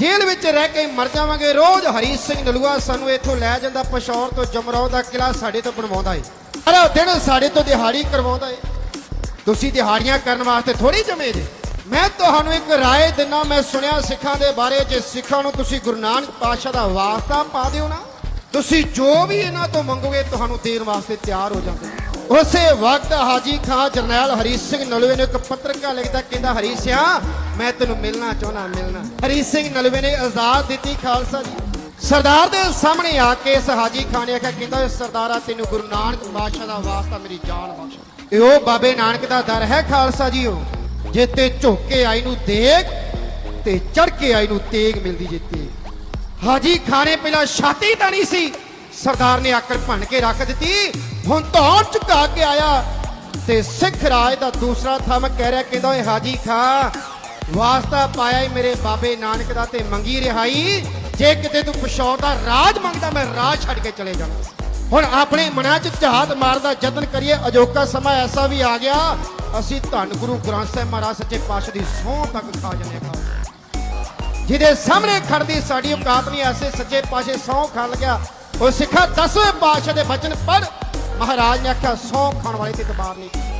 ਜੇਲ੍ਹ ਵਿੱਚ ਰਹਿ ਕੇ ਮਰ ਜਾਵਾਂਗੇ। ਰੋਜ਼ ਹਰੀਸ਼ ਸਿੰਘ ਨਲੂਆ ਸਾਨੂੰ ਇੱਥੋਂ ਲੈ ਜਾਂਦਾ ਪਸ਼ੌਰ ਤੋਂ ਜਮਰੌ ਦਾ ਕਿਲਾ ਸਾਡੇ ਤੋਂ ਬਣਵਾਉਂਦਾ ਏ। ਸਾਰਾ ਦਿਨ ਸਾਡੇ ਤੋਂ ਦਿਹਾੜੀ ਕਰਵਾਉਂਦਾ ਏ। ਤੁਸੀਂ ਦਿਹਾੜੀਆਂ ਕਰਨ ਵਾਸਤੇ ਥੋੜੀ ਜਮੇ ਜੇ। ਮੈਂ ਤੁਹਾਨੂੰ ਇੱਕ ਰਾਏ ਦਿੰਨਾ, ਮੈਂ ਸੁਣਿਆ ਸਿੱਖਾਂ ਦੇ ਬਾਰੇ, ਜੇ ਸਿੱਖਾਂ ਨੂੰ ਤੁਸੀਂ ਗੁਰੂ ਨਾਨਕ ਪਾਤਸ਼ਾਹ ਦਾ ਵਾਸਤਾ ਪਾ ਦਿਓ ਨਾ, ਤੁਸੀਂ ਜੋ ਵੀ ਇਹਨਾਂ ਤੋਂ ਮੰਗੋਗੇ ਤੁਹਾਨੂੰ ਦੇਣ ਵਾਸਤੇ ਤਿਆਰ ਹੋ ਜਾਂਦੇ ਉਸੇ ਵਕਤ ਹਾਜੀ ਖਾਂ ਜਰਨੈਲ ਹਰੀਸ਼ ਸਿੰਘ ਨਲਵੇ ਨੇ ਇੱਕ ਪੱਤਰਕਾ ਲਿਖਦਾ, ਕਹਿੰਦਾ ਹਰੀ ਸਿਆ ਮੈਂ ਤੈਨੂੰ ਮਿਲਣਾ ਚਾਹੁੰਦਾ, ਮਿਲਣਾ। ਹਰੀ ਸਿੰਘ ਨਲਵੇ ਨੇ ਆਜ਼ਾਦ ਦਿੱਤੀ ਖਾਲਸਾ ਜੀ। ਸਰਦਾਰ ਦੇ ਸਾਹਮਣੇ ਆ ਕੇ ਇਸ ਹਾਜੀ ਖਾਨ ਨੇ ਆਖਿਆ, ਕਹਿੰਦਾ ਸਰਦਾਰਾ, ਤੈਨੂੰ ਗੁਰੂ ਨਾਨਕ ਪਾਤਸ਼ਾਹ ਦਾ ਵਾਸਤਾ ਮੇਰੀ ਜਾਨ ਬਖਸ਼। ਇਹ ਉਹ ਬਾਬੇ ਨਾਨਕ ਦਾ ਦਰ ਹੈ ਖਾਲਸਾ ਜੀਓ ਜੇ ਤੇ ਝੁੱਕ ਕੇ ਆਈ ਨੂੰ ਦੇਖ ਤੇ ਚੜ ਕੇ ਆਈ ਨੂੰ ਤੇਗ ਮਿਲਦੀ ਜੇ ਤੇਗ। ਹਾਜੀ ਖਾਨੇ ਪਹਿਲਾਂ ਛਾਤੀ ਤਾਂ ਨਹੀਂ ਸੀ, ਸਰਦਾਰ ਨੇ ਆਕੜ ਭੰਨ ਕੇ ਰੱਖ ਦਿੱਤੀ। ਹੁਣ ਧੌਣ ਝੁਕਾ ਕੇ ਆਇਆ, ਤੇ ਸਿੱਖ ਰਾਜ ਦਾ ਦੂਸਰਾ ਥੰਮ ਕਹਿ ਰਿਹਾ, ਕਹਿੰਦਾ, ਓਏ ਹਾਜੀ ਖਾਂ ਵਾਸਤਾ ਪਾਇਆ ਈ ਮੇਰੇ ਬਾਬੇ ਨਾਨਕ ਦਾ ਤੇ ਮੰਗੀ ਰਿਹਾਈ। ਜੇ ਕਿਤੇ ਤੂੰ ਪਸ਼ੌਰ ਦਾ ਰਾਜ ਮੰਗਦਾ, ਮੈਂ ਰਾਜ ਛੱਡ ਕੇ ਚਲੇ ਜਾਣਾ। ਹੁਣ ਆਪਣੇ ਮਨਾਂ 'ਚ ਝਾਤ ਮਾਰਦਾ ਯਤਨ ਕਰੀਏ, ਅਜੋਕਾ ਸਮਾਂ ਐਸਾ ਵੀ ਆ ਗਿਆ। ਅਸੀਂ ਧੰਨ ਗੁਰੂ ਗ੍ਰੰਥ ਸਾਹਿਬ ਮਹਾਰਾਜ ਸੱਚੇ ਪਾਤਸ਼ਾਹ ਦੀ ਸਹੁੰ ਤੱਕ ਖਾ ਜੰਨੇ ਖਾ ਜਿਹਦੇ ਸਾਹਮਣੇ ਖੜਦੀ ਸਾਡੀ ਔਕਾਤ ਨਹੀਂ, ਐਸੇ ਸੱਚੇ ਪਾਤਸ਼ਾਹ ਸਹੁੰ ਖਾਣ ਲੱਗਿਆ। ਉਹ ਸਿੱਖਾ ਦਸਵੇਂ ਪਾਤਸ਼ਾਹ ਦੇ ਬਚਨ ਪੜ ਮਹਾਰਾਜ ਨੇ ਆਖਿਆ, ਸਹੁੰ ਖਾਣ ਵਾਲੇ ਤੇ ਇਤਬਾਰ ਨਹੀਂ।